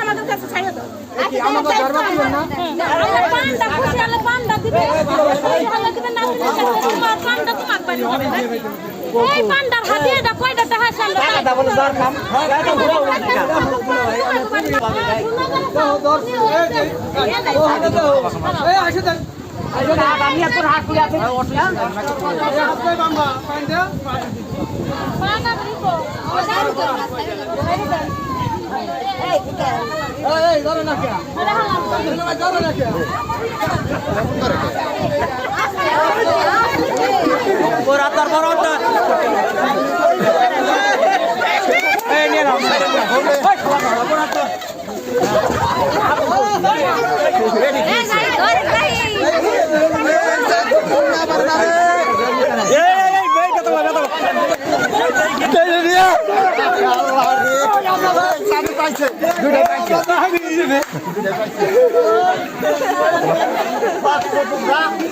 আমাদের কাছে ছাড়া তো আমাদের পান এই পান্ডার হাতে এটা কয়টা টাকা সামনে টাকা বলে দর কাম এটা ঘুরে উঠে টাকা দাও দর ও হাতে দাও এই আসে দেন আমি তোর হাত পুড়ে আছে এই ধরে না কে ধরে না কে ওর আপনার বড় দুটা পাইছে